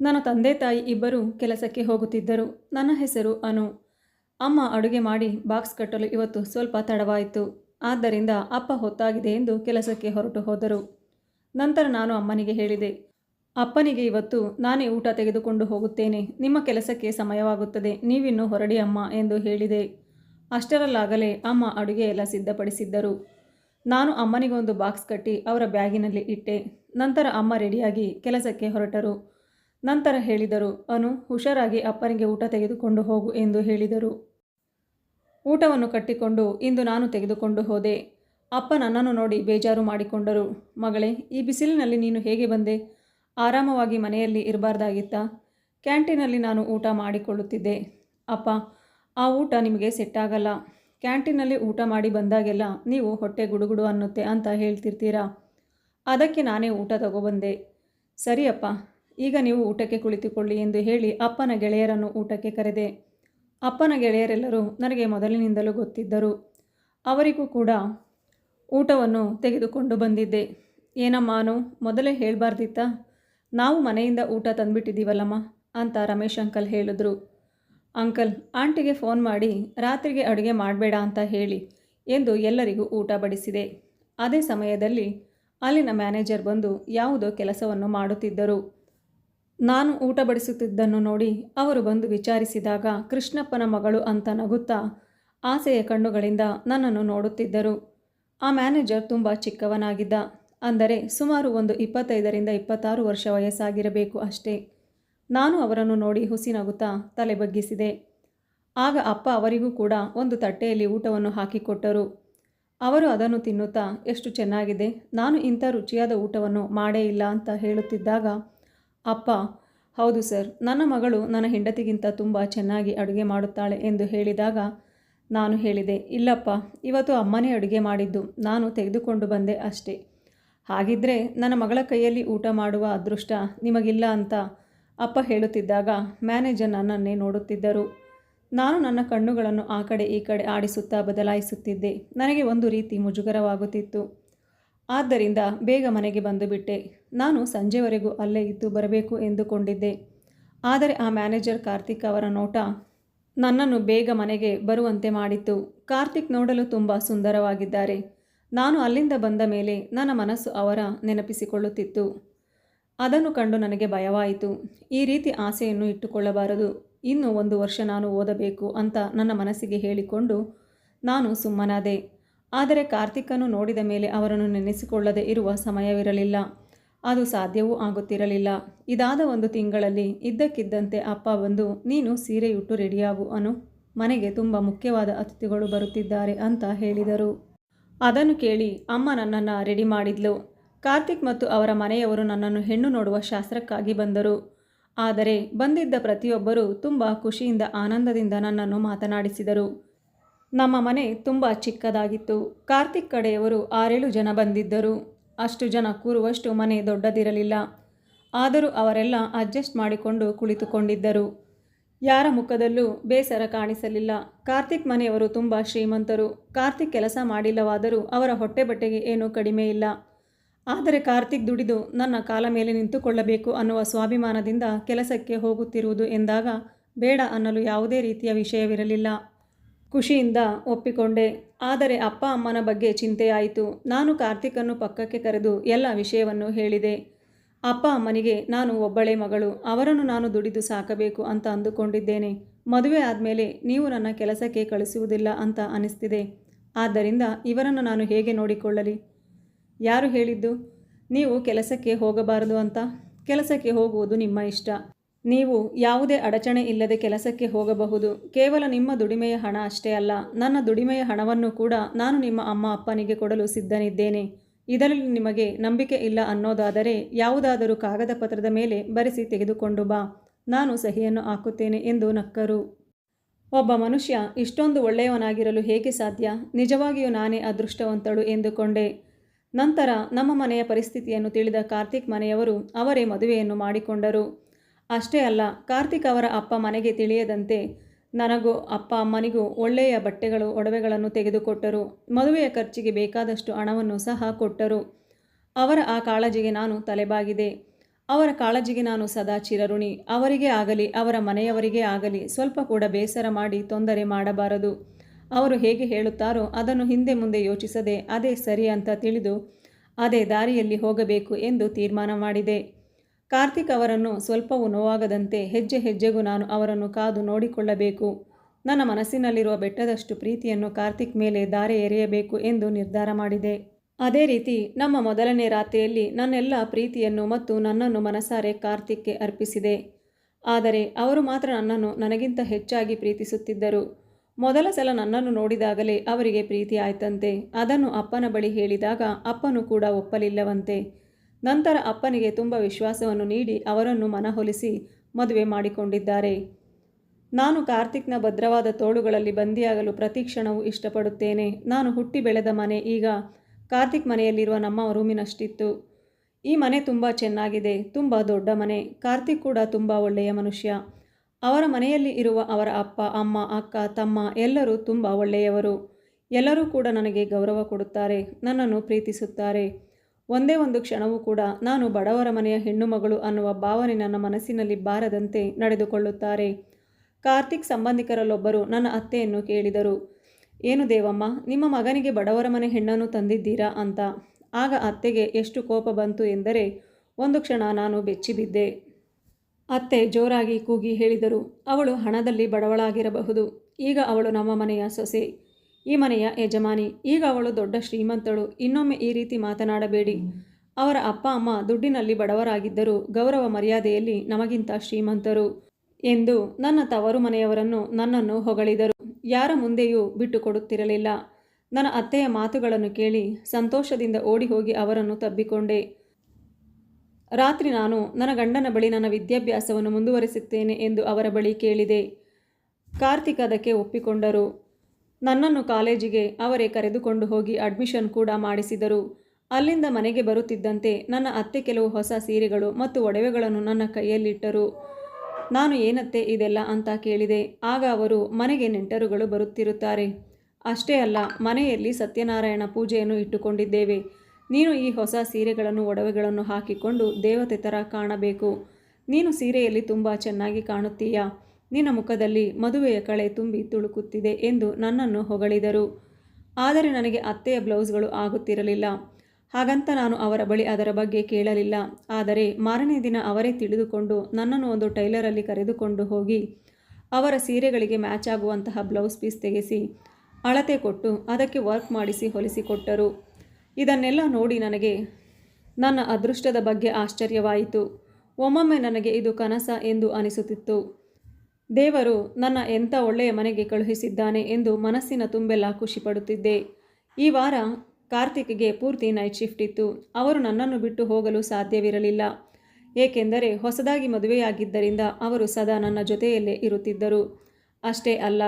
ನನ್ನ ತಂದೆ ತಾಯಿ ಇಬ್ಬರು ಕೆಲಸಕ್ಕೆ ಹೋಗುತ್ತಿದ್ದರು. ನನ್ನ ಹೆಸರು ಅನು. ಅಮ್ಮ ಅಡುಗೆ ಮಾಡಿ ಬಾಕ್ಸ್ ಕಟ್ಟಲು ಇವತ್ತು ಸ್ವಲ್ಪ ತಡವಾಯಿತು. ಆದ್ದರಿಂದ ಅಪ್ಪ ಹೊತ್ತಾಗಿದೆ ಎಂದು ಕೆಲಸಕ್ಕೆ ಹೊರಟು ಹೋದರು. ನಂತರ ನಾನು ಅಮ್ಮನಿಗೆ ಹೇಳಿದೆ, ಅಪ್ಪನಿಗೆ ಇವತ್ತು ನಾನೇ ಊಟ ತೆಗೆದುಕೊಂಡು ಹೋಗುತ್ತೇನೆ. ನಿಮ್ಮ ಕೆಲಸಕ್ಕೆ ಸಮಯವಾಗುತ್ತದೆ. ನೀವಿನ್ನು ಹೊರಡಿ ಅಮ್ಮ ಎಂದು ಹೇಳಿದೆ. ಅಷ್ಟರಲ್ಲಾಗಲೇ ಅಮ್ಮ ಅಡುಗೆ ಎಲ್ಲ ಸಿದ್ಧಪಡಿಸಿದ್ದರು. ನಾನು ಅಮ್ಮನಿಗೊಂದು ಬಾಕ್ಸ್ ಕಟ್ಟಿ ಅವರ ಬ್ಯಾಗಿನಲ್ಲಿ ಇಟ್ಟೆ. ನಂತರ ಅಮ್ಮ ರೆಡಿಯಾಗಿ ಕೆಲಸಕ್ಕೆ ಹೊರಟರು. ನಂತರ ಹೇಳಿದರು, ಅನು, ಹುಷಾರಾಗಿ ಅಪ್ಪನಿಗೆ ಊಟ ತೆಗೆದುಕೊಂಡು ಹೋಗು ಎಂದು ಹೇಳಿದರು. ಊಟವನ್ನು ಕಟ್ಟಿಕೊಂಡು, ಇಂದು ನಾನು ತೆಗೆದುಕೊಂಡು ಹೋದೆ. ಅಪ್ಪ ನನ್ನನ್ನು ನೋಡಿ ಬೇಜಾರು ಮಾಡಿಕೊಂಡರು. ಮಗಳೇ, ಈ ಬಿಸಿಲಿನಲ್ಲಿ ನೀನು ಹೇಗೆ ಬಂದೆ? ಆರಾಮವಾಗಿ ಮನೆಯಲ್ಲಿ ಇರಬಾರ್ದಾಗಿತ್ತಾ? ಕ್ಯಾಂಟೀನಲ್ಲಿ ನಾನು ಊಟ ಮಾಡಿಕೊಳ್ಳುತ್ತಿದ್ದೆ. ಅಪ್ಪ, ಆ ಊಟ ನಿಮಗೆ ಸೆಟ್ಟಾಗಲ್ಲ. ಕ್ಯಾಂಟೀನಲ್ಲಿ ಊಟ ಮಾಡಿ ಬಂದಾಗೆಲ್ಲ ನೀವು ಹೊಟ್ಟೆ ಗುಡುಗುಡು ಅನ್ನುತ್ತೆ ಅಂತ ಹೇಳ್ತಿರ್ತೀರಾ? ಅದಕ್ಕೆ ನಾನೇ ಊಟ ತಗೊಬಂದೆ ಸರಿಯಪ್ಪ ಈಗ ನೀವು ಊಟಕ್ಕೆ ಕುಳಿತುಕೊಳ್ಳಿ ಎಂದು ಹೇಳಿ ಅಪ್ಪನ ಗೆಳೆಯರನ್ನು ಊಟಕ್ಕೆ ಕರೆದೆ. ಅಪ್ಪನ ಗೆಳೆಯರೆಲ್ಲರೂ ನನಗೆ ಮೊದಲಿನಿಂದಲೂ ಗೊತ್ತಿದ್ದರು. ಅವರಿಗೂ ಕೂಡ ಊಟವನ್ನು ತೆಗೆದುಕೊಂಡು ಬಂದಿದ್ದೆ. ಏನಮ್ಮ ಅನು, ಮೊದಲೇ ಹೇಳಬಾರ್ದಿತ್ತಾ? ನಾವು ಮನೆಯಿಂದ ಊಟ ತಂದುಬಿಟ್ಟಿದ್ದೀವಲ್ಲಮ್ಮ, ಅಂತ ರಮೇಶ್ ಅಂಕಲ್ ಹೇಳಿದ್ರು. ಅಂಕಲ್, ಆಂಟಿಗೆ ಫೋನ್ ಮಾಡಿ ರಾತ್ರಿಗೆ ಅಡುಗೆ ಮಾಡಬೇಡ ಅಂತ ಹೇಳಿ ಎಂದು ಎಲ್ಲರಿಗೂ ಊಟ ಬಡಿಸಿದೆ. ಅದೇ ಸಮಯದಲ್ಲಿ ಅಲ್ಲಿನ ಮ್ಯಾನೇಜರ್ ಬಂದು ಯಾವುದೋ ಕೆಲಸವನ್ನು ಮಾಡುತ್ತಿದ್ದರು. ನಾನು ಊಟ ಬಡಿಸುತ್ತಿದ್ದನ್ನು ನೋಡಿ ಅವರು ಬಂದು ವಿಚಾರಿಸಿದಾಗ, ಕೃಷ್ಣಪ್ಪನ ಮಗಳು ಅಂತ ನಗುತ್ತಾ ಆಸೆಯ ಕಣ್ಣುಗಳಿಂದ ನನ್ನನ್ನು ನೋಡುತ್ತಿದ್ದರು. ಆ ಮ್ಯಾನೇಜರ್ ತುಂಬ ಚಿಕ್ಕವನಾಗಿದ್ದ, ಅಂದರೆ ಸುಮಾರು ಒಂದು ಇಪ್ಪತ್ತೈದರಿಂದ ಇಪ್ಪತ್ತಾರು ವರ್ಷ ವಯಸ್ಸಾಗಿರಬೇಕು ಅಷ್ಟೇ. ನಾನು ಅವರನ್ನು ನೋಡಿ ಹುಸಿ ನಗುತ್ತಾ ತಲೆ ಬಗ್ಗಿಸಿದೆ. ಆಗ ಅಪ್ಪ ಅವರಿಗೂ ಕೂಡ ಒಂದು ತಟ್ಟೆಯಲ್ಲಿ ಊಟವನ್ನು ಹಾಕಿಕೊಟ್ಟರು. ಅವರು ಅದನ್ನು ತಿನ್ನುತ್ತಾ, ಎಷ್ಟು ಚೆನ್ನಾಗಿದೆ, ನಾನು ಇಂಥ ರುಚಿಯಾದ ಊಟವನ್ನು ಮಾಡೇ ಇಲ್ಲ ಅಂತ ಹೇಳುತ್ತಿದ್ದಾಗ ಅಪ್ಪ, ಹೌದು ಸರ್, ನನ್ನ ಮಗಳು ನನ್ನ ಹೆಂಡತಿಗಿಂತ ತುಂಬ ಚೆನ್ನಾಗಿ ಅಡುಗೆ ಮಾಡುತ್ತಾಳೆ ಎಂದು ಹೇಳಿದಾಗ ನಾನು ಹೇಳಿದೆ, ಇಲ್ಲಪ್ಪ, ಇವತ್ತು ಅಮ್ಮನೇ ಅಡುಗೆ ಮಾಡಿದ್ದು, ನಾನು ತೆಗೆದುಕೊಂಡು ಬಂದೆ ಅಷ್ಟೇ. ಹಾಗಿದ್ದರೆ ನನ್ನ ಮಗಳ ಕೈಯಲ್ಲಿ ಊಟ ಮಾಡುವ ಅದೃಷ್ಟ ನಿಮಗಿಲ್ಲ ಅಂತ ಅಪ್ಪ ಹೇಳುತ್ತಿದ್ದಾಗ ಮ್ಯಾನೇಜರ್ ನನ್ನನ್ನೇ ನೋಡುತ್ತಿದ್ದರು. ನಾನು ನನ್ನ ಕಣ್ಣುಗಳನ್ನು ಆ ಕಡೆ ಈ ಕಡೆ ಆಡಿಸುತ್ತಾ ಬದಲಾಯಿಸುತ್ತಿದ್ದೆ, ನನಗೆ ಒಂದು ರೀತಿ ಮುಜುಗರವಾಗುತ್ತಿತ್ತು. ಆದ್ದರಿಂದ ಬೇಗ ಮನೆಗೆ ಬಂದು ಬಿಟ್ಟೆ. ನಾನು ಸಂಜೆವರೆಗೂ ಅಲ್ಲೇ ಇದ್ದು ಬರಬೇಕು ಎಂದುಕೊಂಡಿದ್ದೆ. ಆದರೆ ಆ ಮ್ಯಾನೇಜರ್ ಕಾರ್ತಿಕ್ ಅವರ ನೋಟ ನನ್ನನ್ನು ಬೇಗ ಮನೆಗೆ ಬರುವಂತೆ ಮಾಡಿತ್ತು. ಕಾರ್ತಿಕ್ ನೋಡಲು ತುಂಬ ಸುಂದರವಾಗಿದ್ದಾರೆ. ನಾನು ಅಲ್ಲಿಂದ ಬಂದ ಮೇಲೆ ನನ್ನ ಮನಸ್ಸು ಅವರ ನೆನಪಿಸಿಕೊಳ್ಳುತ್ತಿತ್ತು. ಅದನ್ನು ಕಂಡು ನನಗೆ ಭಯವಾಯಿತು. ಈ ರೀತಿ ಆಸೆಯನ್ನು ಇಟ್ಟುಕೊಳ್ಳಬಾರದು. ಇನ್ನು ಒಂದು ವರ್ಷ ನಾನು ಓದಬೇಕು ಅಂತ ನನ್ನ ಮನಸ್ಸಿಗೆ ಹೇಳಿಕೊಂಡು ನಾನು ಸುಮ್ಮನಾದೆ. ಆದರೆ ಕಾರ್ತಿಕನ್ನು ನೋಡಿದ ಮೇಲೆ ಅವರನ್ನು ನೆನೆಸಿಕೊಳ್ಳದೆ ಇರುವ ಸಮಯವಿರಲಿಲ್ಲ. ಅದು ಸಾಧ್ಯವೂ ಆಗುತ್ತಿರಲಿಲ್ಲ. ಇದಾದ ಒಂದು ತಿಂಗಳಲ್ಲಿ ಇದ್ದಕ್ಕಿದ್ದಂತೆ ಅಪ್ಪ ಬಂದು, ನೀನು ಸೀರೆಯುಟ್ಟು ರೆಡಿಯಾಗು ಅನು. ಮನೆಗೆ ತುಂಬ ಮುಖ್ಯವಾದ ಅತಿಥಿಗಳು ಬರುತ್ತಿದ್ದಾರೆ ಅಂತ ಹೇಳಿದರು. ಅದನ್ನು ಕೇಳಿ ಅಮ್ಮ ನನ್ನನ್ನು ರೆಡಿ ಮಾಡಿದ್ಲು. ಕಾರ್ತಿಕ್ ಮತ್ತು ಅವರ ಮನೆಯವರು ನನ್ನನ್ನು ಹೆಣ್ಣು ನೋಡುವ ಶಾಸ್ತ್ರಕ್ಕಾಗಿ ಬಂದರು. ಆದರೆ ಬಂದಿದ್ದ ಪ್ರತಿಯೊಬ್ಬರೂ ತುಂಬ ಖುಷಿಯಿಂದ ಆನಂದದಿಂದ ನನ್ನನ್ನು ಮಾತನಾಡಿಸಿದರು. ನಮ್ಮ ಮನೆ ತುಂಬ ಚಿಕ್ಕದಾಗಿತ್ತು. ಕಾರ್ತಿಕ್ ಕಡೆಯವರು ಆರೇಳು ಜನ ಬಂದಿದ್ದರು. ಅಷ್ಟು ಜನ ಕೂರುವಷ್ಟು ಮನೆ ದೊಡ್ಡದಿರಲಿಲ್ಲ. ಆದರೂ ಅವರೆಲ್ಲ ಅಡ್ಜಸ್ಟ್ ಮಾಡಿಕೊಂಡು ಕುಳಿತುಕೊಂಡಿದ್ದರು. ಯಾರ ಮುಖದಲ್ಲೂ ಬೇಸರ ಕಾಣಿಸಲಿಲ್ಲ. ಕಾರ್ತಿಕ್ ಮನೆಯವರು ತುಂಬ ಶ್ರೀಮಂತರು. ಕಾರ್ತಿಕ್ ಕೆಲಸ ಮಾಡಿಲ್ಲವಾದರೂ ಅವರ ಹೊಟ್ಟೆ ಬಟ್ಟೆಗೆ ಏನೂ ಕಡಿಮೆ ಇಲ್ಲ. ಆದರೆ ಕಾರ್ತಿಕ್ ದುಡಿದು ನನ್ನ ಕಾಲ ಮೇಲೆ ನಿಂತುಕೊಳ್ಳಬೇಕು ಅನ್ನುವ ಸ್ವಾಭಿಮಾನದಿಂದ ಕೆಲಸಕ್ಕೆ ಹೋಗುತ್ತಿರುವುದು ಎಂದಾಗ ಬೇಡ ಅನ್ನಲು ಯಾವುದೇ ರೀತಿಯ ವಿಷಯವಿರಲಿಲ್ಲ. ಖುಷಿಯಿಂದ ಒಪ್ಪಿಕೊಂಡೆ. ಆದರೆ ಅಪ್ಪ ಅಮ್ಮನ ಬಗ್ಗೆ ಚಿಂತೆಯಾಯಿತು. ನಾನು ಕಾರ್ತಿಕನ್ನು ಪಕ್ಕಕ್ಕೆ ಕರೆದು ಎಲ್ಲ ವಿಷಯವನ್ನು ಹೇಳಿದೆ. ಅಪ್ಪ ಅಮ್ಮನಿಗೆ, ನಾನು ಒಬ್ಬಳೇ ಮಗಳು. ಅವರನ್ನು ನಾನು ದುಡಿದು ಸಾಕಬೇಕು ಅಂತ ಅಂದುಕೊಂಡಿದ್ದೇನೆ. ಮದುವೆ ಆದಮೇಲೆ ನೀವು ನನ್ನ ಕೆಲಸಕ್ಕೆ ಕಳಿಸುವುದಿಲ್ಲ ಅಂತ ಅನಿಸ್ತಿದೆ. ಆದ್ದರಿಂದ ಇವರನ್ನು ನಾನು ಹೇಗೆ ನೋಡಿಕೊಳ್ಳಲಿ? ಯಾರು ಹೇಳಿದ್ದು? ನೀವು ಕೆಲಸಕ್ಕೆ ಹೋಗಬಾರದು ಅಂತ. ಕೆಲಸಕ್ಕೆ ಹೋಗುವುದು ನಿಮ್ಮ ಇಷ್ಟ. ನೀವು ಯಾವುದೇ ಅಡಚಣೆ ಇಲ್ಲದೆ ಕೆಲಸಕ್ಕೆ ಹೋಗಬಹುದು. ಕೇವಲ ನಿಮ್ಮ ದುಡಿಮೆಯ ಹಣ ಅಷ್ಟೇ ಅಲ್ಲ, ನನ್ನ ದುಡಿಮೆಯ ಹಣವನ್ನು ಕೂಡ ನಾನು ನಿಮ್ಮ ಅಮ್ಮ ಅಪ್ಪನಿಗೆ ಕೊಡಲು ಸಿದ್ಧನಿದ್ದೇನೆ. ಇದರಲ್ಲಿ ನಿಮಗೆ ನಂಬಿಕೆ ಇಲ್ಲ ಅನ್ನೋದಾದರೆ ಯಾವುದಾದರೂ ಕಾಗದ ಪತ್ರದ ಮೇಲೆ ಬರೆಸಿ ತೆಗೆದುಕೊಂಡು ಬಾ. ನಾನು ಸಹಿಯನ್ನು ಹಾಕುತ್ತೇನೆ ಎಂದು ನಕ್ಕರು. ಒಬ್ಬ ಮನುಷ್ಯ ಇಷ್ಟೊಂದು ಒಳ್ಳೆಯವನಾಗಿರಲು ಹೇಗೆ ಸಾಧ್ಯ? ನಿಜವಾಗಿಯೂ ನಾನೇ ಅದೃಷ್ಟವಂತಳು ಎಂದುಕೊಂಡೆ. ನಂತರ ನಮ್ಮ ಮನೆಯ ಪರಿಸ್ಥಿತಿಯನ್ನು ತಿಳಿದ ಕಾರ್ತಿಕ್ ಮನೆಯವರು ಅವರೇ ಮದುವೆಯನ್ನು ಮಾಡಿಕೊಂಡರು. ಅಷ್ಟೇ ಅಲ್ಲ, ಕಾರ್ತಿಕ್ ಅವರ ಅಪ್ಪ ಮನೆಗೆ ತಿಳಿಯದಂತೆ ನನಗೂ ಅಪ್ಪ ಅಮ್ಮನಿಗೂ ಒಳ್ಳೆಯ ಬಟ್ಟೆಗಳು, ಒಡವೆಗಳನ್ನು ತೆಗೆದುಕೊಟ್ಟರು. ಮದುವೆಯ ಖರ್ಚಿಗೆ ಬೇಕಾದಷ್ಟು ಹಣವನ್ನು ಸಹ ಕೊಟ್ಟರು. ಅವರ ಆ ಕಾಳಜಿಗೆ ನಾನು ತಲೆಬಾಗಿದೆ. ಅವರ ಕಾಳಜಿಗೆ ನಾನು ಸದಾ ಚಿರಋಣಿ. ಅವರಿಗೆ ಆಗಲಿ, ಅವರ ಮನೆಯವರಿಗೆ ಆಗಲಿ ಸ್ವಲ್ಪ ಕೂಡ ಬೇಸರ ಮಾಡಿ ತೊಂದರೆ ಮಾಡಬಾರದು. ಅವರು ಹೇಗೆ ಹೇಳುತ್ತಾರೋ ಅದನ್ನು ಹಿಂದೆ ಮುಂದೆ ಯೋಚಿಸದೆ, ಅದೇ ಸರಿ ಅಂತ ತಿಳಿದು, ಅದೇ ದಾರಿಯಲ್ಲಿ ಹೋಗಬೇಕು ಎಂದು ತೀರ್ಮಾನ ಮಾಡಿದೆ. ಕಾರ್ತಿಕ್ ಅವರನ್ನು ಸ್ವಲ್ಪವೂ ನೋವಾಗದಂತೆ ಹೆಜ್ಜೆ ಹೆಜ್ಜೆಗೂ ನಾನು ಅವರನ್ನು ಕಾದು ನೋಡಿಕೊಳ್ಳಬೇಕು. ನನ್ನ ಮನಸ್ಸಿನಲ್ಲಿರುವ ಬೆಟ್ಟದಷ್ಟು ಪ್ರೀತಿಯನ್ನು ಕಾರ್ತಿಕ್ ಮೇಲೆ ದಾರೆ ಎರೆಯಬೇಕು ಎಂದು ನಿರ್ಧಾರ ಮಾಡಿದೆ. ಅದೇ ರೀತಿ ನಮ್ಮ ಮೊದಲನೇ ರಾತ್ರಿಯಲ್ಲಿ ನನ್ನೆಲ್ಲ ಪ್ರೀತಿಯನ್ನು ಮತ್ತು ನನ್ನನ್ನು ಮನಸಾರೆ ಕಾರ್ತಿಕ್ಗೆ ಅರ್ಪಿಸಿದೆ. ಆದರೆ ಅವರು ಮಾತ್ರ ನನ್ನನ್ನು ನನಗಿಂತ ಹೆಚ್ಚಾಗಿ ಪ್ರೀತಿಸುತ್ತಿದ್ದರು. ಮೊದಲ ಸಲ ನನ್ನನ್ನು ನೋಡಿದಾಗಲೇ ಅವರಿಗೆ ಪ್ರೀತಿ ಆಯ್ತಂತೆ. ಅದನ್ನು ಅಪ್ಪನ ಬಳಿ ಹೇಳಿದಾಗ ಅಪ್ಪನು ಕೂಡ ಒಪ್ಪಲಿಲ್ಲವಂತೆ. ನಂತರ ಅಪ್ಪನಿಗೆ ತುಂಬ ವಿಶ್ವಾಸವನ್ನು ನೀಡಿ ಅವರನ್ನು ಮನಹೊಲಿಸಿ ಮದುವೆ ಮಾಡಿಕೊಂಡಿದ್ದಾರೆ. ನಾನು ಕಾರ್ತಿಕ್ನ ಭದ್ರವಾದ ತೋಳುಗಳಲ್ಲಿ ಬಂದಿಯಾಗಲು ಪ್ರತಿ ಕ್ಷಣವೂ ಇಷ್ಟಪಡುತ್ತೇನೆ. ನಾನು ಹುಟ್ಟಿ ಬೆಳೆದ ಮನೆ ಈಗ ಕಾರ್ತಿಕ್ ಮನೆಯಲ್ಲಿರುವ ನಮ್ಮ ರೂಮಿನಷ್ಟಿತ್ತು. ಈ ಮನೆ ತುಂಬ ಚೆನ್ನಾಗಿದೆ, ತುಂಬ ದೊಡ್ಡ ಮನೆ, ಕಾರ್ತಿಕ್ ಕೂಡ ತುಂಬ ಒಳ್ಳೆಯ ಮನುಷ್ಯ. ಅವರ ಮನೆಯಲ್ಲಿ ಇರುವ ಅವರ ಅಪ್ಪ, ಅಮ್ಮ, ಅಕ್ಕ, ತಮ್ಮ ಎಲ್ಲರೂ ತುಂಬ ಒಳ್ಳೆಯವರು. ಎಲ್ಲರೂ ಕೂಡ ನನಗೆ ಗೌರವ ಕೊಡುತ್ತಾರೆ, ನನ್ನನ್ನು ಪ್ರೀತಿಸುತ್ತಾರೆ. ಒಂದೇ ಒಂದು ಕ್ಷಣವೂ ಕೂಡ ನಾನು ಬಡವರ ಮನೆಯ ಹೆಣ್ಣು ಮಗಳು ಅನ್ನುವ ಭಾವನೆ ನನ್ನ ಮನಸ್ಸಿನಲ್ಲಿ ಬಾರದಂತೆ ನಡೆದುಕೊಳ್ಳುತ್ತಾರೆ. ಕಾರ್ತಿಕ್ ಸಂಬಂಧಿಕರಲ್ಲೊಬ್ಬರು ನನ್ನ ಅತ್ತೆಯನ್ನು ಕೇಳಿದರು. ಏನು ದೇವಮ್ಮ, ನಿಮ್ಮ ಮಗನಿಗೆ ಬಡವರ ಮನೆ ಹೆಣ್ಣನ್ನು ತಂದಿದ್ದೀರಾ? ಅಂತ. ಆಗ ಅತ್ತೆಗೆ ಎಷ್ಟು ಕೋಪ ಬಂತು ಎಂದರೆ, ಒಂದು ಕ್ಷಣ ನಾನು ಬೆಚ್ಚಿಬಿದ್ದೆ. ಅತ್ತೆ ಜೋರಾಗಿ ಕೂಗಿ ಹೇಳಿದರು. ಅವಳು ಹಣದಲ್ಲಿ ಬಡವಳಾಗಿರಬಹುದು. ಈಗ ಅವಳು ನಮ್ಮ ಮನೆಯ ಸೊಸೆ. ಈ ಮನೆಯ ಯಜಮಾನಿ, ಈಗ ಅವಳು ದೊಡ್ಡ ಶ್ರೀಮಂತಳು, ಇನ್ನೊಮ್ಮೆ ಈ ರೀತಿ ಮಾತನಾಡಬೇಡಿ. ಅವರ ಅಪ್ಪ, ಅಮ್ಮ ದುಡ್ಡಿನಲ್ಲಿ ಬಡವರಾಗಿದ್ದರೂ ಗೌರವ ಮರ್ಯಾದೆಯಲ್ಲಿ ನಮಗಿಂತ ಶ್ರೀಮಂತರು ಎಂದು ನನ್ನ ತವರು ಮನೆಯವರನ್ನು ನನ್ನನ್ನು ಹೊಗಳಿದರು. ಯಾರ ಮುಂದೆಯೂ ಬಿಟ್ಟುಕೊಡುತ್ತಿರಲಿಲ್ಲ. ನನ್ನ ಅತ್ತೆಯ ಮಾತುಗಳನ್ನು ಕೇಳಿ ಸಂತೋಷದಿಂದ ಓಡಿ ಹೋಗಿ ಅವರನ್ನು ತಬ್ಬಿಕೊಂಡೆ. ರಾತ್ರಿ ನಾನು ನನ್ನ ಗಂಡನ ಬಳಿ ನನ್ನ ವಿದ್ಯಾಭ್ಯಾಸವನ್ನು ಮುಂದುವರಿಸುತ್ತೇನೆ ಎಂದು ಅವರ ಬಳಿ ಕೇಳಿದೆ. ಕಾರ್ತಿಕ್ ಅದಕ್ಕೆ ಒಪ್ಪಿಕೊಂಡರು. ನನ್ನನ್ನು ಕಾಲೇಜಿಗೆ ಅವರೇ ಕರೆದುಕೊಂಡು ಹೋಗಿ ಅಡ್ಮಿಷನ್ ಕೂಡ ಮಾಡಿಸಿದರು. ಅಲ್ಲಿಂದ ಮನೆಗೆ ಬರುತ್ತಿದ್ದಂತೆ ನನ್ನ ಅತ್ತೆ ಕೆಲವು ಹೊಸ ಸೀರೆಗಳು ಮತ್ತು ಒಡವೆಗಳನ್ನು ನನ್ನ ಕೈಯಲ್ಲಿಟ್ಟರು. ನಾನು ಏನತ್ತೆ ಇದೆಲ್ಲ ಅಂತ ಕೇಳಿದೆ. ಆಗ ಅವರು, ಮನೆಗೆ ನೆಂಟರುಗಳು ಬರುತ್ತಿರುತ್ತಾರೆ. ಅಷ್ಟೇ ಅಲ್ಲ, ಮನೆಯಲ್ಲಿ ಸತ್ಯನಾರಾಯಣ ಪೂಜೆಯನ್ನು ಇಟ್ಟುಕೊಂಡಿದ್ದೇವೆ. ನೀನು ಈ ಹೊಸ ಸೀರೆಗಳನ್ನು, ಒಡವೆಗಳನ್ನು ಹಾಕಿಕೊಂಡು ದೇವತೆ ಥರ ಕಾಣಬೇಕು. ನೀನು ಸೀರೆಯಲ್ಲಿ ತುಂಬ ಚೆನ್ನಾಗಿ ಕಾಣುತ್ತೀಯಾ? ನಿನ್ನ ಮುಖದಲ್ಲಿ ಮದುವೆಯ ಕಳೆ ತುಂಬಿ ತುಳುಕುತ್ತಿದೆ ಎಂದು ನನ್ನನ್ನು ಹೊಗಳಿದರು. ಆದರೆ ನನಗೆ ಅತ್ತೆಯ ಬ್ಲೌಸ್ಗಳು ಆಗುತ್ತಿರಲಿಲ್ಲ. ಹಾಗಂತ ನಾನು ಅವರ ಬಳಿ ಅದರ ಬಗ್ಗೆ ಕೇಳಲಿಲ್ಲ. ಆದರೆ ಮಾರನೇ ದಿನ ಅವರೇ ತಿಳಿದುಕೊಂಡು ನನ್ನನ್ನು ಒಂದು ಟೈಲರಲ್ಲಿ ಕರೆದುಕೊಂಡು ಹೋಗಿ ಅವರ ಸೀರೆಗಳಿಗೆ ಮ್ಯಾಚ್ ಆಗುವಂತಹ ಬ್ಲೌಸ್ ಪೀಸ್ ತೆಗೆಸಿ ಅಳತೆ ಕೊಟ್ಟು ಅದಕ್ಕೆ ವರ್ಕ್ ಮಾಡಿಸಿ ಹೊಲಿಸಿಕೊಟ್ಟರು ಇದನ್ನೆಲ್ಲ ನೋಡಿ ನನಗೆ ನನ್ನ ಅದೃಷ್ಟದ ಬಗ್ಗೆ ಆಶ್ಚರ್ಯವಾಯಿತು. ಒಮ್ಮೊಮ್ಮೆ ನನಗೆ ಇದು ಕನಸ ಎಂದು ಅನಿಸುತ್ತಿತ್ತು. ದೇವರು ನನ್ನ ಎಂಥ ಒಳ್ಳೆಯ ಮನೆಗೆ ಕಳುಹಿಸಿದ್ದಾನೆ ಎಂದು ಮನಸ್ಸಿನ ತುಂಬೆಲ್ಲ ಖುಷಿಪಡುತ್ತಿದ್ದೆ. ಈ ವಾರ ಕಾರ್ತಿಕ್ಗೆ ಪೂರ್ತಿ ನೈಟ್ ಶಿಫ್ಟ್ ಇತ್ತು. ಅವರು ನನ್ನನ್ನು ಬಿಟ್ಟು ಹೋಗಲು ಸಾಧ್ಯವಿರಲಿಲ್ಲ. ಏಕೆಂದರೆ ಹೊಸದಾಗಿ ಮದುವೆಯಾಗಿದ್ದರಿಂದ ಅವರು ಸದಾ ನನ್ನ ಜೊತೆಯಲ್ಲೇ ಇರುತ್ತಿದ್ದರು. ಅಷ್ಟೇ ಅಲ್ಲ,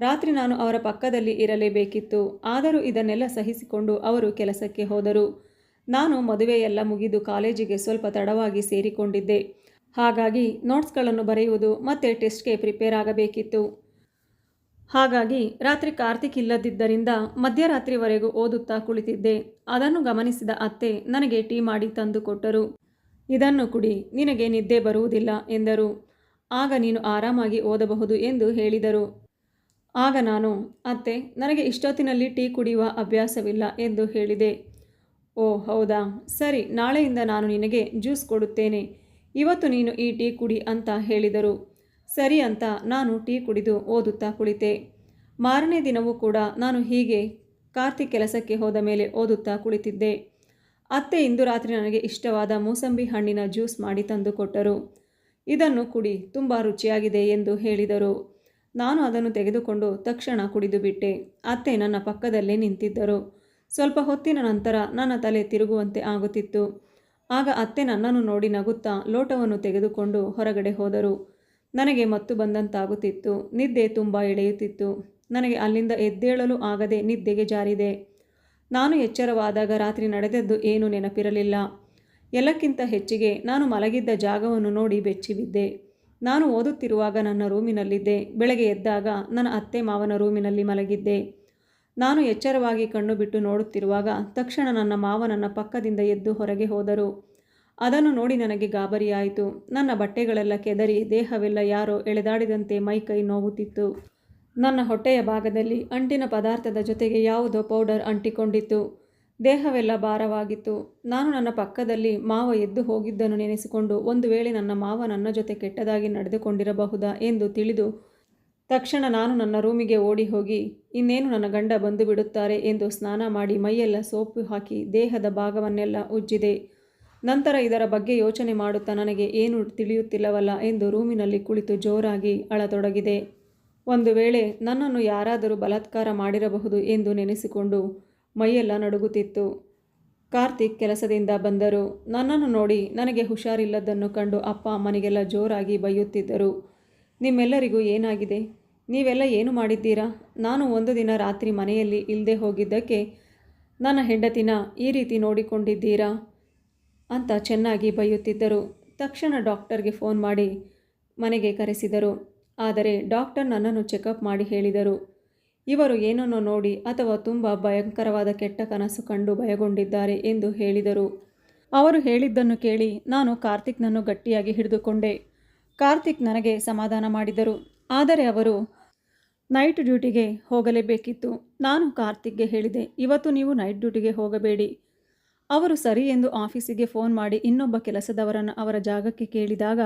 ರಾತ್ರಿ ನಾನು ಅವರ ಪಕ್ಕದಲ್ಲಿ ಇರಲೇಬೇಕಿತ್ತು. ಆದರೂ ಇದನ್ನೆಲ್ಲ ಸಹಿಸಿಕೊಂಡು ಅವರು ಕೆಲಸಕ್ಕೆ ಹೋದರು. ನಾನು ಮದುವೆಯೆಲ್ಲ ಮುಗಿದು ಕಾಲೇಜಿಗೆ ಸ್ವಲ್ಪ ತಡವಾಗಿ ಸೇರಿಕೊಂಡಿದ್ದೆ. ಹಾಗಾಗಿ ನೋಟ್ಸ್ಗಳನ್ನು ಬರೆಯುವುದು ಮತ್ತೆ ಟೆಸ್ಟ್ಗೆ ಪ್ರಿಪೇರ್ ಆಗಬೇಕಿತ್ತು. ಹಾಗಾಗಿ ರಾತ್ರಿ ಕಾರ್ತಿಕ್ ಇಲ್ಲದಿದ್ದರಿಂದ ಮಧ್ಯರಾತ್ರಿವರೆಗೂ ಓದುತ್ತಾ ಕುಳಿತಿದ್ದೆ. ಅದನ್ನು ಗಮನಿಸಿದ ಅತ್ತೆ ನನಗೆ ಟೀ ಮಾಡಿ ತಂದು ಕೊಟ್ಟರು. ಇದನ್ನು ಕುಡಿ, ನಿನಗೆ ನಿದ್ದೆ ಬರುವುದಿಲ್ಲ ಎಂದರು. ಆಗ ನೀನು ಆರಾಮಾಗಿ ಓದಬಹುದು ಎಂದು ಹೇಳಿದರು. ಆಗ ನಾನು, ಅತ್ತೆ, ನನಗೆ ಇಷ್ಟೊತ್ತಿನಲ್ಲಿ ಟೀ ಕುಡಿಯುವ ಅಭ್ಯಾಸವಿಲ್ಲ ಎಂದು ಹೇಳಿದೆ. ಓ ಹೌದಾ? ಸರಿ, ನಾಳೆಯಿಂದ ನಾನು ನಿನಗೆ ಜ್ಯೂಸ್ ಕೊಡುತ್ತೇನೆ. ಇವತ್ತು ನೀನು ಈ ಟೀ ಕುಡಿ ಅಂತ ಹೇಳಿದರು. ಸರಿ ಅಂತ ನಾನು ಟೀ ಕುಡಿದು ಓದುತ್ತಾ ಕುಳಿತೆ. ಮಾರನೇ ದಿನವೂ ಕೂಡ ನಾನು ಹೀಗೆ ಕಾರ್ತಿಕ್ ಕೆಲಸಕ್ಕೆ ಹೋದ ಮೇಲೆ ಓದುತ್ತಾ ಕುಳಿತಿದ್ದೆ. ಅತ್ತೆ ಇಂದು ರಾತ್ರಿ ನನಗೆ ಇಷ್ಟವಾದ ಮೂಸಂಬಿ ಹಣ್ಣಿನ ಜ್ಯೂಸ್ ಮಾಡಿ ತಂದುಕೊಟ್ಟರು ಇದನ್ನು ಕುಡಿ, ತುಂಬ ರುಚಿಯಾಗಿದೆ ಎಂದು ಹೇಳಿದರು. ನಾನು ಅದನ್ನು ತೆಗೆದುಕೊಂಡು ತಕ್ಷಣ ಕುಡಿದು ಬಿಟ್ಟೆ. ಅತ್ತೆ ನನ್ನ ಪಕ್ಕದಲ್ಲೇ ನಿಂತಿದ್ದರು. ಸ್ವಲ್ಪ ಹೊತ್ತಿನ ನಂತರ ನನ್ನ ತಲೆ ತಿರುಗುವಂತೆ ಆಗುತ್ತಿತ್ತು. ಆಗ ಅತ್ತೆ ನನ್ನನ್ನು ನೋಡಿ ನಗುತ್ತಾ ಲೋಟವನ್ನು ತೆಗೆದುಕೊಂಡು ಹೊರಗಡೆ ಹೋದರು. ನನಗೆ ಮತ್ತು ಬಂದಂತಾಗುತ್ತಿತ್ತು. ನಿದ್ದೆ ತುಂಬ ಎಳೆಯುತ್ತಿತ್ತು. ನನಗೆ ಅಲ್ಲಿಂದ ಎದ್ದೇಳಲು ಆಗದೆ ನಿದ್ದೆಗೆ ಜಾರಿದೆ. ನಾನು ಎಚ್ಚರವಾದಾಗ ರಾತ್ರಿ ನಡೆದದ್ದು ಏನೂ ನೆನಪಿರಲಿಲ್ಲ. ಎಲ್ಲಕ್ಕಿಂತ ಹೆಚ್ಚಿಗೆ ನಾನು ಮಲಗಿದ್ದ ಜಾಗವನ್ನು ನೋಡಿ ಬೆಚ್ಚಿಬಿದ್ದೆ. ನಾನು ಓದುತ್ತಿರುವಾಗ ನನ್ನ ರೂಮಿನಲ್ಲಿದ್ದೆ. ಬೆಳಗ್ಗೆ ಎದ್ದಾಗ ನನ್ನ ಅತ್ತೆ ಮಾವನ ರೂಮಿನಲ್ಲಿ ಮಲಗಿದ್ದೆ. ನಾನು ಎಚ್ಚರವಾಗಿ ಕಣ್ಣು ಬಿಟ್ಟು ನೋಡುತ್ತಿರುವಾಗ ತಕ್ಷಣ ನನ್ನ ಮಾವ ನನ್ನ ಪಕ್ಕದಿಂದ ಎದ್ದು ಹೊರಗೆ ಹೋದರು. ಅದನ್ನು ನೋಡಿ ನನಗೆ ಗಾಬರಿಯಾಯಿತು. ನನ್ನ ಬಟ್ಟೆಗಳೆಲ್ಲ ಕೆದರಿ ದೇಹವೆಲ್ಲ ಯಾರೋ ಎಳೆದಾಡಿದಂತೆ ಮೈ ಕೈ ನೋವುತ್ತಿತ್ತು. ನನ್ನ ಹೊಟ್ಟೆಯ ಭಾಗದಲ್ಲಿ ಅಂಟಿನ ಪದಾರ್ಥದ ಜೊತೆಗೆ ಯಾವುದೋ ಪೌಡರ್ ಅಂಟಿಕೊಂಡಿತ್ತು. ದೇಹವೆಲ್ಲ ಭಾರವಾಗಿತ್ತು. ನಾನು ನನ್ನ ಪಕ್ಕದಲ್ಲಿ ಮಾವ ಎದ್ದು ಹೋಗಿದ್ದನ್ನು ನೆನೆಸಿಕೊಂಡು ಒಂದು ವೇಳೆ ನನ್ನ ಮಾವ ನನ್ನ ಜೊತೆ ಕೆಟ್ಟದಾಗಿ ನಡೆದುಕೊಂಡಿರಬಹುದಾ ಎಂದು ತಿಳಿದು ತಕ್ಷಣ ನಾನು ನನ್ನ ರೂಮಿಗೆ ಓಡಿ ಹೋಗಿ, ಇನ್ನೇನು ನನ್ನ ಗಂಡ ಬಂದು ಬಿಡುತ್ತಾರೆ ಎಂದು ಸ್ನಾನ ಮಾಡಿ ಮೈಯೆಲ್ಲ ಸೋಪು ಹಾಕಿ ದೇಹದ ಭಾಗವನ್ನೆಲ್ಲ ಉಜ್ಜಿದೆ. ನಂತರ ಇದರ ಬಗ್ಗೆ ಯೋಚನೆ ಮಾಡುತ್ತಾ ನನಗೆ ಏನು ತಿಳಿಯುತ್ತಿಲ್ಲವಲ್ಲ ಎಂದು ರೂಮಿನಲ್ಲಿ ಕುಳಿತು ಜೋರಾಗಿ ಅಳತೊಡಗಿದೆ. ಒಂದು ವೇಳೆ ನನ್ನನ್ನು ಯಾರಾದರೂ ಬಲಾತ್ಕಾರ ಮಾಡಿರಬಹುದು ಎಂದು ನೆನೆಸಿಕೊಂಡು ಮೈಯೆಲ್ಲ ನಡುಗುತ್ತಿತ್ತು. ಕಾರ್ತಿಕ್ ಕೆಲಸದಿಂದ ಬಂದರು. ನನ್ನನ್ನು ನೋಡಿ ನನಗೆ ಹುಷಾರಿಲ್ಲದನ್ನು ಕಂಡು ಅಪ್ಪ ಅಮ್ಮನಿಗೆಲ್ಲ ಜೋರಾಗಿ ಬೈಯುತ್ತಿದ್ದರು. ನಿಮ್ಮೆಲ್ಲರಿಗೂ ಏನಾಗಿದೆ? ನೀವೆಲ್ಲ ಏನು ಮಾಡಿದ್ದೀರಾ? ನಾನು ಒಂದು ದಿನ ರಾತ್ರಿ ಮನೆಯಲ್ಲಿ ಇಲ್ಲದೆ ಹೋಗಿದ್ದಕ್ಕೆ ನನ್ನ ಹೆಂಡತಿನ ಈ ರೀತಿ ನೋಡಿಕೊಂಡಿದ್ದೀರಾ? ಅಂತ ಚೆನ್ನಾಗಿ ಬೈಯುತ್ತಿದ್ದರು. ತಕ್ಷಣ ಡಾಕ್ಟರ್ಗೆ ಫೋನ್ ಮಾಡಿ ಮನೆಗೆ ಕರೆಸಿದರು. ಆದರೆ ಡಾಕ್ಟರ್ ನನ್ನನ್ನು ಚೆಕಪ್ ಮಾಡಿ ಹೇಳಿದರು. ಇವರು ಏನನ್ನೋ ನೋಡಿ ಅಥವಾ ತುಂಬ ಭಯಂಕರವಾದ ಕೆಟ್ಟ ಕನಸು ಕಂಡು ಭಯಗೊಂಡಿದ್ದಾರೆ ಎಂದು ಹೇಳಿದರು. ಅವರು ಹೇಳಿದ್ದನ್ನು ಕೇಳಿ ನಾನು ಕಾರ್ತಿಕ್ನನ್ನು ಗಟ್ಟಿಯಾಗಿ ಹಿಡಿದುಕೊಂಡೆ. ಕಾರ್ತಿಕ್ ನನಗೆ ಸಮಾಧಾನ ಮಾಡಿದರು. ಆದರೆ ಅವರು, ನೈಟ್ ಡ್ಯೂಟಿಗೆ ಹೋಗಲೇಬೇಕಿತ್ತು. ನಾನು ಕಾರ್ತಿಕ್ಗೆ ಹೇಳಿದೆ, ಇವತ್ತು ನೀವು ನೈಟ್ ಡ್ಯೂಟಿಗೆ ಹೋಗಬೇಡಿ. ಅವರು ಸರಿ ಎಂದು ಆಫೀಸಿಗೆ ಫೋನ್ ಮಾಡಿ ಇನ್ನೊಬ್ಬ ಕೆಲಸದವರನ್ನು ಅವರ ಜಾಗಕ್ಕೆ ಕೇಳಿದಾಗ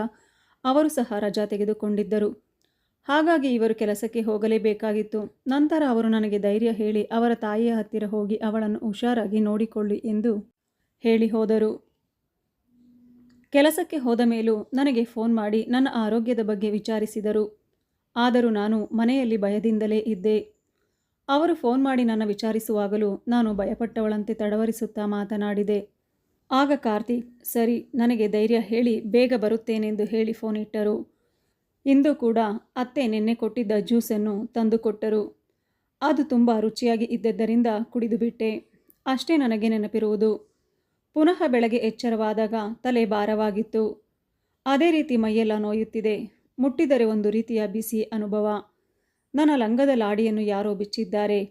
ಅವರು ಸಹ ರಜಾ ತೆಗೆದುಕೊಂಡಿದ್ದರು. ಹಾಗಾಗಿ ಇವರು ಕೆಲಸಕ್ಕೆ ಹೋಗಲೇಬೇಕಾಗಿತ್ತು. ನಂತರ ಅವರು ನನಗೆ ಧೈರ್ಯ ಹೇಳಿ ಅವರ ತಾಯಿಯ ಹತ್ತಿರ ಹೋಗಿ ಅವಳನ್ನು ಹುಷಾರಾಗಿ ನೋಡಿಕೊಳ್ಳಿ ಎಂದು ಹೇಳಿ ಹೋದರು. ಕೆಲಸಕ್ಕೆ ಹೋದ ಮೇಲೂ ನನಗೆ ಫೋನ್ ಮಾಡಿ ನನ್ನ ಆರೋಗ್ಯದ ಬಗ್ಗೆ ವಿಚಾರಿಸಿದರು. ಆದರೂ ನಾನು ಮನೆಯಲ್ಲಿ ಭಯದಿಂದಲೇ ಇದ್ದೆ. ಅವರು ಫೋನ್ ಮಾಡಿ ನನ್ನ ವಿಚಾರಿಸುವಾಗಲೂ ನಾನು ಭಯಪಟ್ಟವಳಂತೆ ತಡವರಿಸುತ್ತಾ ಮಾತನಾಡಿದೆ. ಆಗ ಕಾರ್ತಿಕ್, ಸರಿ, ನನಗೆ ಧೈರ್ಯ ಹೇಳಿ ಬೇಗ ಬರುತ್ತೇನೆಂದು ಹೇಳಿ ಫೋನ್ ಇಟ್ಟರು. ಇಂದು ಕೂಡ ಅತ್ತೆ ನಿನ್ನೆ ಕೊಟ್ಟಿದ್ದ ಜ್ಯೂಸನ್ನು ತಂದುಕೊಟ್ಟರು. ಅದು ತುಂಬ ರುಚಿಯಾಗಿ ಇದ್ದದ್ದರಿಂದ ಕುಡಿದುಬಿಟ್ಟೆ ಅಷ್ಟೇ ನನಗೆ ನೆನಪಿರುವುದು. ಪುನಃ ಬೆಳಗ್ಗೆ ಎಚ್ಚರವಾದಾಗ ತಲೆ ಭಾರವಾಗಿತ್ತು. ಅದೇ ರೀತಿ ಮೈಯೆಲ್ಲ ನೋಯುತ್ತಿದೆ. ಮುಟ್ಟಿದರೆ ಒಂದು ರೀತಿಯ ಬಿಸಿ ಅನುಭವ. ನನ್ನ ಲಂಗದ ಲಾಡಿಯನ್ನು ಯಾರೋ ಬಿಚ್ಚಿದ್ದಾರೆ.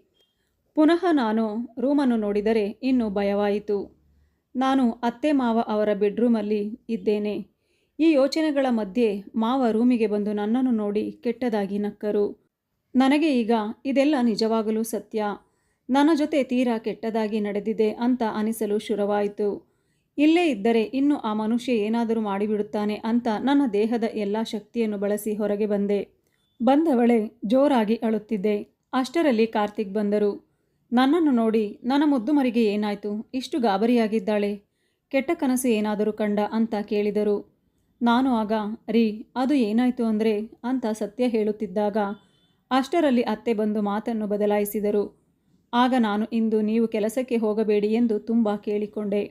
ಪುನಃ ನಾನು ರೂಮನ್ನು ನೋಡಿದರೆ ಇನ್ನೂ ಭಯವಾಯಿತು. ನಾನು ಅತ್ತೆ ಮಾವ ಅವರ ಬೆಡ್ರೂಮಲ್ಲಿ ಇದ್ದೇನೆ. ಈ ಯೋಚನೆಗಳ ಮಧ್ಯೆ ಮಾವ ರೂಮಿಗೆ ಬಂದು ನನ್ನನ್ನು ನೋಡಿ ಕೆಟ್ಟದಾಗಿ ನಕ್ಕರು. ನನಗೆ ಈಗ ಇದೆಲ್ಲ ನಿಜವಾಗಲೂ ಸತ್ಯ. ನನ್ನ ಜೊತೆ ತೀರಾ ಕೆಟ್ಟದಾಗಿ ನಡೆದಿದೆ ಅಂತ ಅನಿಸಲು ಶುರುವಾಯಿತು. ಇಲ್ಲೇ ಇದ್ದರೆ ಇನ್ನು ಆ ಮನುಷ್ಯ ಏನಾದರೂ ಮಾಡಿಬಿಡುತ್ತಾನೆ ಅಂತ ನನ್ನ ದೇಹದ ಎಲ್ಲ ಶಕ್ತಿಯನ್ನು ಬಳಸಿ ಹೊರಗೆ ಬಂದೆ. ಬಂದವಳೆ ಜೋರಾಗಿ ಅಳುತ್ತಿದ್ದೆ. ಅಷ್ಟರಲ್ಲಿ ಕಾರ್ತಿಕ್ ಬಂದರು. ನನ್ನನ್ನು ನೋಡಿ ನನ್ನ ಮುದ್ದು ಮರಿಗೆ ಏನಾಯಿತು? ಇಷ್ಟು ಗಾಬರಿಯಾಗಿದ್ದಾಳೆ. ಕೆಟ್ಟ ಕನಸು ಏನಾದರೂ ಕಂಡ ಅಂತ ಕೇಳಿದರು. ನಾನು ಆಗ, ರೀ, ಅದು ಏನಾಯಿತು ಅಂದರೆ ಅಂತ ಸತ್ಯ ಹೇಳುತ್ತಿದ್ದಾಗ ಅಷ್ಟರಲ್ಲಿ ಅತ್ತೆ ಬಂದು ಮಾತನ್ನು ಬದಲಾಯಿಸಿದರು. ಆಗ ನಾನು ಇಂದು ನೀವು ಕೆಲಸಕ್ಕೆ ಹೋಗಬೇಡಿ ಎಂದು ತುಂಬ ಕೇಳಿಕೊಂಡೆ.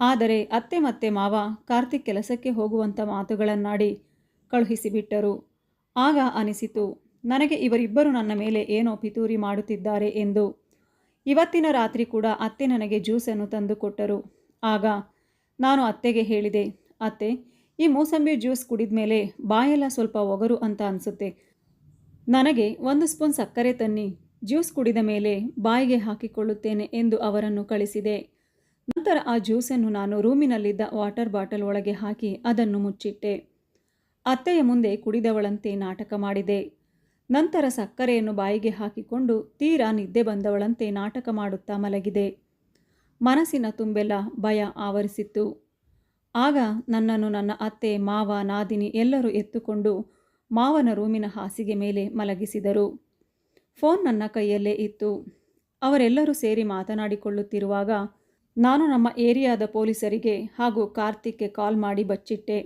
ಆದರೆ ಅತ್ತೆ ಮತ್ತೆ ಮಾವ ಕಾರ್ತಿಕ್ ಕೆಲಸಕ್ಕೆ ಹೋಗುವಂಥ ಮಾತುಗಳನ್ನಾಡಿ ಕಳುಹಿಸಿಬಿಟ್ಟರು. ಆಗ ಅನಿಸಿತು, ನನಗೆ ಇವರಿಬ್ಬರು ನನ್ನ ಮೇಲೆ ಏನೋ ಪಿತೂರಿ ಮಾಡುತ್ತಿದ್ದಾರೆ ಎಂದು. ಇವತ್ತಿನ ರಾತ್ರಿ ಕೂಡ ಅತ್ತೆ ನನಗೆ ಜ್ಯೂಸನ್ನು ತಂದು ಕೊಟ್ಟರು. ಆಗ ನಾನು ಅತ್ತೆಗೆ ಹೇಳಿದೆ, ಅತ್ತೆ, ಈ ಮೂಸಂಬಿ ಜ್ಯೂಸ್ ಕುಡಿದ ಮೇಲೆ ಬಾಯೆಲ್ಲ ಸ್ವಲ್ಪ ಒಗರು ಅಂತ ಅನಿಸುತ್ತೆ. ನನಗೆ ಒಂದು ಸ್ಪೂನ್ ಸಕ್ಕರೆ ತನ್ನಿ. ಜ್ಯೂಸ್ ಕುಡಿದ ಮೇಲೆ ಬಾಯಿಗೆ ಹಾಕಿಕೊಳ್ಳುತ್ತೇನೆ ಎಂದು ಅವರನ್ನು ಕಳಿಸಿದೆ. ನಂತರ ಆ ಜ್ಯೂಸನ್ನು ನಾನು ರೂಮಿನಲ್ಲಿದ್ದ ವಾಟರ್ ಬಾಟಲ್ ಒಳಗೆ ಹಾಕಿ ಅದನ್ನು ಮುಚ್ಚಿಟ್ಟೆ. ಅತ್ತೆಯ ಮುಂದೆ ಕುಡಿದವಳಂತೆ ನಾಟಕ ಮಾಡಿದೆ. ನಂತರ ಸಕ್ಕರೆಯನ್ನು ಬಾಯಿಗೆ ಹಾಕಿಕೊಂಡು ತೀರಾ ನಿದ್ದೆ ಬಂದವಳಂತೆ ನಾಟಕ ಮಾಡುತ್ತಾ ಮಲಗಿದೆ. ಮನಸ್ಸಿನ ತುಂಬೆಲ್ಲ ಭಯ ಆವರಿಸಿತ್ತು. ಆಗ ನನ್ನನ್ನು ನನ್ನ ಅತ್ತೆ, ಮಾವ, ನಾದಿನಿ ಎಲ್ಲರೂ ಎತ್ತುಕೊಂಡು ಮಾವನ ರೂಮಿನ ಹಾಸಿಗೆ ಮೇಲೆ ಮಲಗಿಸಿದರು. ಫೋನ್ ನನ್ನ ಕೈಯಲ್ಲೇ ಇತ್ತು. ಅವರೆಲ್ಲರೂ ಸೇರಿ ಮಾತನಾಡಿಕೊಳ್ಳುತ್ತಿರುವಾಗ ನಾನು ನಮ್ಮ ಏರಿಯಾದ ಪೊಲೀಸರಿಗೆ ಹಾಗೂ ಕಾರ್ತಿಕ್ಗೆ ಕಾಲ್ ಮಾಡಿ ಬಚ್ಚಿಟ್ಟೆ.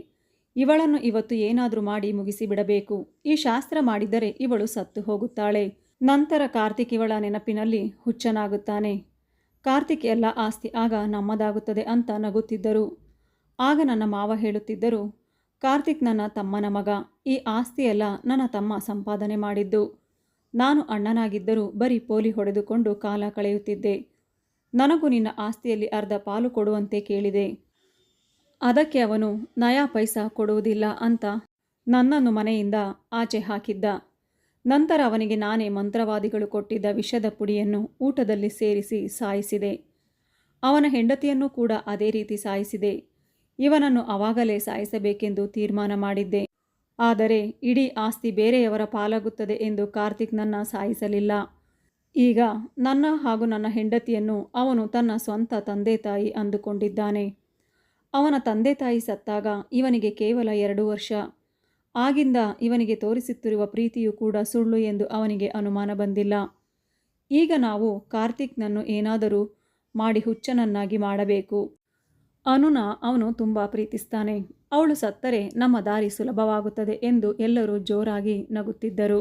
ಇವಳನ್ನು ಇವತ್ತು ಏನಾದರೂ ಮಾಡಿ ಮುಗಿಸಿಬಿಡಬೇಕು ಈ ಶಾಸ್ತ್ರ ಮಾಡಿದರೆ ಇವಳು ಸತ್ತು ಹೋಗುತ್ತಾಳೆ. ನಂತರ ಕಾರ್ತಿಕ್ ಇವಳ ನೆನಪಿನಲ್ಲಿ ಹುಚ್ಚನಾಗುತ್ತಾನೆ. ಕಾರ್ತಿಕ್ ಎಲ್ಲ ಆಸ್ತಿ ಆಗ ನಮ್ಮದಾಗುತ್ತದೆ ಅಂತ ನಗುತ್ತಿದ್ದರು. ಆಗ ನನ್ನ ಮಾವ ಹೇಳುತ್ತಿದ್ದರು, ಕಾರ್ತಿಕ್ ನನ್ನ ತಮ್ಮನ ಮಗ. ಈ ಆಸ್ತಿಯೆಲ್ಲ ನನ್ನ ತಮ್ಮ ಸಂಪಾದನೆ ಮಾಡಿದ್ದು. ನಾನು ಅಣ್ಣನಾಗಿದ್ದರೂ ಬರೀ ಪೋಲಿ ಹೊಡೆದುಕೊಂಡು ಕಾಲ ಕಳೆಯುತ್ತಿದ್ದೆ. ನನಗೂ ನಿನ್ನ ಆಸ್ತಿಯಲ್ಲಿ ಅರ್ಧ ಪಾಲು ಕೊಡುವಂತೆ ಕೇಳಿದೆ. ಅದಕ್ಕೆ ಅವನು, ನಯಾ ಪೈಸಾ ಕೊಡುವುದಿಲ್ಲ ಅಂತ ನನ್ನನ್ನು ಮನೆಯಿಂದ ಆಚೆ ಹಾಕಿದ್ದ. ನಂತರ ಅವನಿಗೆ ನಾನೇ ಮಂತ್ರವಾದಿಗಳು ಕೊಟ್ಟಿದ್ದ ವಿಷದ ಪುಡಿಯನ್ನು ಊಟದಲ್ಲಿ ಸೇರಿಸಿ ಸಾಯಿಸಿದೆ. ಅವನ ಹೆಂಡತಿಯನ್ನು ಕೂಡ ಅದೇ ರೀತಿ ಸಾಯಿಸಿದೆ. ಇವನನ್ನು ಅವಾಗಲೇ ಸಾಯಿಸಬೇಕೆಂದು ತೀರ್ಮಾನ ಮಾಡಿದ್ದೆ. ಆದರೆ ಇಡೀ ಆಸ್ತಿ ಬೇರೆಯವರ ಪಾಲಾಗುತ್ತದೆ ಎಂದು ಕಾರ್ತಿಕ್ ನನ್ನ ಸಾಯಿಸಲಿಲ್ಲ. ಈಗ ನನ್ನ ಹಾಗೂ ನನ್ನ ಹೆಂಡತಿಯನ್ನು ಅವನು ತನ್ನ ಸ್ವಂತ ತಂದೆ ತಾಯಿ ಅಂದುಕೊಂಡಿದ್ದಾನೆ. ಅವನ ತಂದೆ ತಾಯಿ ಸತ್ತಾಗ ಇವನಿಗೆ ಕೇವಲ ಎರಡು ವರ್ಷ. ಆಗಿಂದ ಇವನಿಗೆ ತೋರಿಸುತ್ತಿರುವ ಪ್ರೀತಿಯು ಕೂಡ ಸುಳ್ಳು ಎಂದು ಅವನಿಗೆ ಅನುಮಾನ ಬಂದಿಲ್ಲ. ಈಗ ನಾವು ಕಾರ್ತಿಕ್ನನ್ನು ಏನಾದರೂ ಮಾಡಿ ಹುಚ್ಚನನ್ನಾಗಿ ಮಾಡಬೇಕು. ಅನುನ ಅವನು ತುಂಬ ಪ್ರೀತಿಸ್ತಾನೆ. ಅವಳು ಸತ್ತರೆ ನಮ್ಮ ದಾರಿ ಸುಲಭವಾಗುತ್ತದೆ ಎಂದು ಎಲ್ಲರೂ ಜೋರಾಗಿ ನಗುತ್ತಿದ್ದರು.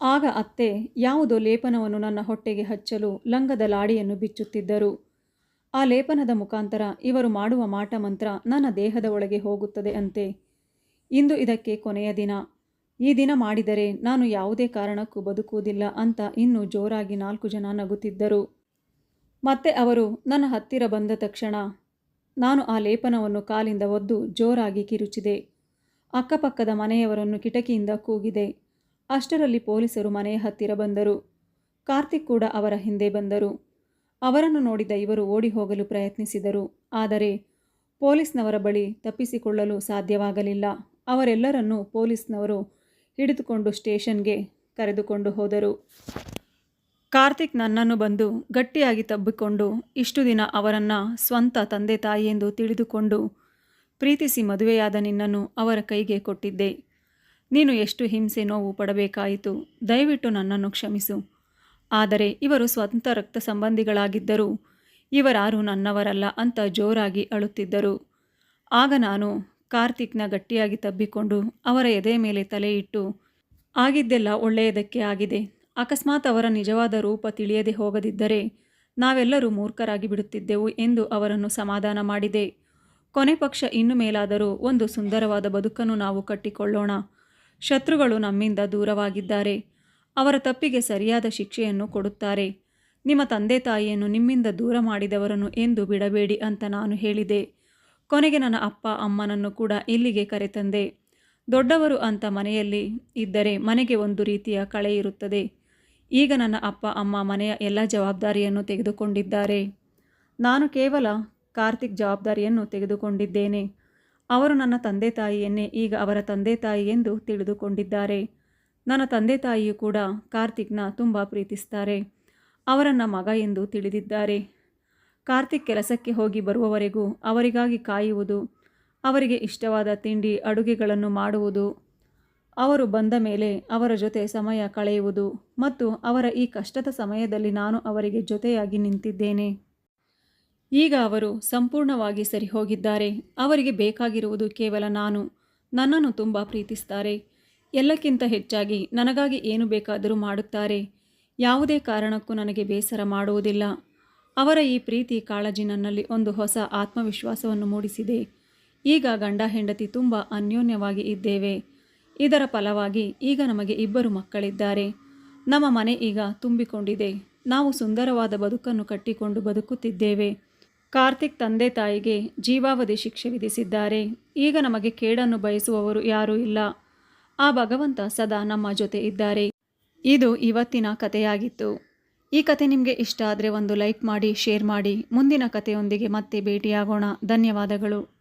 ಆಗ ಅತ್ತೆ ಯಾವುದೋ ಲೇಪನವನ್ನು ನನ್ನ ಹೊಟ್ಟೆಗೆ ಹಚ್ಚಲು ಲಂಗದ ಲಾಡಿಯನ್ನು ಬಿಚ್ಚುತ್ತಿದ್ದರು. ಆ ಲೇಪನದ ಮುಖಾಂತರ ಇವರು ಮಾಡುವ ಮಾಟ ಮಂತ್ರ ನನ್ನ ದೇಹದ ಒಳಗೆ ಹೋಗುತ್ತದೆ ಅಂತೆ. ಇಂದು ಇದಕ್ಕೆ ಕೊನೆಯ ದಿನ. ಈ ದಿನ ಮಾಡಿದರೆ ನಾನು ಯಾವುದೇ ಕಾರಣಕ್ಕೂ ಬದುಕುವುದಿಲ್ಲ ಅಂತ ಇನ್ನೂ ಜೋರಾಗಿ ನಾಲ್ಕು ಜನ ನಗುತ್ತಿದ್ದರು. ಮತ್ತೆ ಅವರು ನನ್ನ ಹತ್ತಿರ ಬಂದ ತಕ್ಷಣ ನಾನು ಆ ಲೇಪನವನ್ನು ಕಾಲಿಂದ ಒದ್ದು ಜೋರಾಗಿ ಕಿರುಚಿದೆ. ಅಕ್ಕಪಕ್ಕದ ಮನೆಯವರನ್ನು ಕಿಟಕಿಯಿಂದ ಕೂಗಿದೆ. ಅಷ್ಟರಲ್ಲಿ ಪೊಲೀಸರು ಮನೆಯ ಹತ್ತಿರ ಬಂದರು. ಕಾರ್ತಿಕ್ ಕೂಡ ಅವರ ಹಿಂದೆ ಬಂದರು. ಅವರನ್ನು ನೋಡಿದ ಇವರು ಓಡಿ ಹೋಗಲು ಪ್ರಯತ್ನಿಸಿದರು. ಆದರೆ ಪೊಲೀಸ್ನವರ ಬಳಿ ತಪ್ಪಿಸಿಕೊಳ್ಳಲು ಸಾಧ್ಯವಾಗಲಿಲ್ಲ. ಅವರೆಲ್ಲರನ್ನೂ ಪೊಲೀಸ್ನವರು ಹಿಡಿದುಕೊಂಡು ಸ್ಟೇಷನ್ಗೆ ಕರೆದುಕೊಂಡು ಹೋದರು. ಕಾರ್ತಿಕ್ ನನ್ನನ್ನು ಬಂದು ಗಟ್ಟಿಯಾಗಿ ತಬ್ಬಿಕೊಂಡು ಇಷ್ಟು ದಿನ ಅವರನ್ನು ಸ್ವಂತ ತಂದೆ ತಾಯಿ ಎಂದು ತಿಳಿದುಕೊಂಡು ಪ್ರೀತಿಸಿ ಮದುವೆಯಾದ ನಿನ್ನನ್ನು ಅವರ ಕೈಗೆ ಕೊಟ್ಟಿದ್ದೆ. ನೀನು ಎಷ್ಟು ಹಿಂಸೆ ನೋವು ಪಡಬೇಕಾಯಿತು. ದಯವಿಟ್ಟು ನನ್ನನ್ನು ಕ್ಷಮಿಸು. ಆದರೆ ಇವರು ಸ್ವಂತ ರಕ್ತ ಸಂಬಂಧಿಗಳಾಗಿದ್ದರೂ ಇವರಾರು ನನ್ನವರಲ್ಲ ಅಂತ ಜೋರಾಗಿ ಅಳುತ್ತಿದ್ದರು. ಆಗ ನಾನು ಕಾರ್ತಿಕ್ನ ಗಟ್ಟಿಯಾಗಿ ತಬ್ಬಿಕೊಂಡು ಅವರ ಎದೆ ಮೇಲೆ ತಲೆ ಇಟ್ಟು, ಆಗಿದ್ದೆಲ್ಲ ಒಳ್ಳೆಯದಕ್ಕೆ ಆಗಿದೆ. ಅಕಸ್ಮಾತ್ ಅವರ ನಿಜವಾದ ರೂಪ ತಿಳಿಯದೆ ಹೋಗದಿದ್ದರೆ ನಾವೆಲ್ಲರೂ ಮೂರ್ಖರಾಗಿ ಬಿಡುತ್ತಿದ್ದೆವು ಎಂದು ಅವರನ್ನು ಸಮಾಧಾನ ಮಾಡಿದೆ. ಕೊನೆ ಪಕ್ಷ ಇನ್ನು ಮೇಲಾದರೂ ಒಂದು ಸುಂದರವಾದ ಬದುಕನ್ನು ನಾವು ಕಟ್ಟಿಕೊಳ್ಳೋಣ. ಶತ್ರುಗಳು ನಮ್ಮಿಂದ ದೂರವಾಗಿದ್ದಾರೆ. ಅವರ ತಪ್ಪಿಗೆ ಸರಿಯಾದ ಶಿಕ್ಷೆಯನ್ನು ಕೊಡುತ್ತಾರೆ. ನಿಮ್ಮ ತಂದೆ ತಾಯಿಯನ್ನು ನಿಮ್ಮಿಂದ ದೂರ ಮಾಡಿದವರನ್ನು ಎಂದು ಬಿಡಬೇಡಿ ಅಂತ ನಾನು ಹೇಳಿದೆ. ಕೊನೆಗೆ ನನ್ನ ಅಪ್ಪ ಅಮ್ಮನನ್ನು ಕೂಡ ಇಲ್ಲಿಗೆ ಕರೆತಂದೆ. ದೊಡ್ಡವರು ಅಂತ ಮನೆಯಲ್ಲಿ ಇದ್ದರೆ ಮನೆಗೆ ಒಂದು ರೀತಿಯ ಕಳೆ ಇರುತ್ತದೆ. ಈಗ ನನ್ನ ಅಪ್ಪ, ಅಮ್ಮ, ಮನೆಯ ಎಲ್ಲ ಜವಾಬ್ದಾರಿಯನ್ನು ತೆಗೆದುಕೊಂಡಿದ್ದಾರೆ. ನಾನು ಕೇವಲ ಕಾರ್ತಿಕ್ ಜವಾಬ್ದಾರಿಯನ್ನು ತೆಗೆದುಕೊಂಡಿದ್ದೇನೆ. ಅವರು ನನ್ನ ತಂದೆ ತಾಯಿಯನ್ನೇ ಈಗ ಅವರ ತಂದೆ ತಾಯಿ ಎಂದು ತಿಳಿದುಕೊಂಡಿದ್ದಾರೆ. ನನ್ನ ತಂದೆ ತಾಯಿಯು ಕೂಡ ಕಾರ್ತಿಕ್ನ ತುಂಬ ಪ್ರೀತಿಸ್ತಾರೆ. ಅವರನ್ನ ಮಗ ಎಂದು ತಿಳಿದಿದ್ದಾರೆ. ಕಾರ್ತಿಕ್ ಕೆಲಸಕ್ಕೆ ಹೋಗಿ ಬರುವವರೆಗೂ ಅವರಿಗಾಗಿ ಕಾಯುವುದು, ಅವರಿಗೆ ಇಷ್ಟವಾದ ತಿಂಡಿ, ಅಡುಗೆಗಳನ್ನು ಮಾಡುವುದು ಅವರು ಬಂದ ಮೇಲೆ ಅವರ ಜೊತೆ ಸಮಯ ಕಳೆಯುವುದು ಮತ್ತು ಅವರ ಈ ಕಷ್ಟದ ಸಮಯದಲ್ಲಿ ನಾನು ಅವರಿಗೆ ಜೊತೆಯಾಗಿ ನಿಂತಿದ್ದೇನೆ. ಈಗ ಅವರು ಸಂಪೂರ್ಣವಾಗಿ ಸರಿ ಹೋಗಿದ್ದಾರೆ ಅವರಿಗೆ ಬೇಕಾಗಿರುವುದು ಕೇವಲ ನಾನು. ನನ್ನನ್ನು ತುಂಬ ಪ್ರೀತಿಸ್ತಾರೆ. ಎಲ್ಲಕ್ಕಿಂತ ಹೆಚ್ಚಾಗಿ ನನಗಾಗಿ ಏನು ಬೇಕಾದರೂ ಮಾಡುತ್ತಾರೆ. ಯಾವುದೇ ಕಾರಣಕ್ಕೂ ನನಗೆ ಬೇಸರ ಮಾಡುವುದಿಲ್ಲ. ಅವರ ಈ ಪ್ರೀತಿ ಕಾಳಜಿ ನನ್ನಲ್ಲಿ ಒಂದು ಹೊಸ ಆತ್ಮವಿಶ್ವಾಸವನ್ನು ಮೂಡಿಸಿದೆ. ಈಗ ಗಂಡ ಹೆಂಡತಿ ತುಂಬ ಅನ್ಯೋನ್ಯವಾಗಿ ಇದ್ದೇವೆ. ಇದರ ಫಲವಾಗಿ ಈಗ ನಮಗೆ ಇಬ್ಬರು ಮಕ್ಕಳಿದ್ದಾರೆ. ನಮ್ಮ ಮನೆ ಈಗ ತುಂಬಿಕೊಂಡಿದೆ. ನಾವು ಸುಂದರವಾದ ಬದುಕನ್ನು ಕಟ್ಟಿಕೊಂಡು ಬದುಕುತ್ತಿದ್ದೇವೆ. ಕಾರ್ತಿಕ್ ತಂದೆ ತಾಯಿಗೆ ಜೀವಾವಧಿ ಶಿಕ್ಷೆ ವಿಧಿಸಿದ್ದಾರೆ. ಈಗ ನಮಗೆ ಕೇಡನ್ನು ಬಯಸುವವರು ಯಾರೂ ಇಲ್ಲ. ಆ ಭಗವಂತ ಸದಾ ನಮ್ಮ ಜೊತೆ ಇದ್ದಾರೆ. ಇದು ಇವತ್ತಿನ ಕಥೆಯಾಗಿತ್ತು. ಈ ಕತೆ ನಿಮಗೆ ಇಷ್ಟ ಆದರೆ ಒಂದು ಲೈಕ್ ಮಾಡಿ, ಶೇರ್ ಮಾಡಿ. ಮುಂದಿನ ಕಥೆಯೊಂದಿಗೆ ಮತ್ತೆ ಭೇಟಿಯಾಗೋಣ. ಧನ್ಯವಾದಗಳು.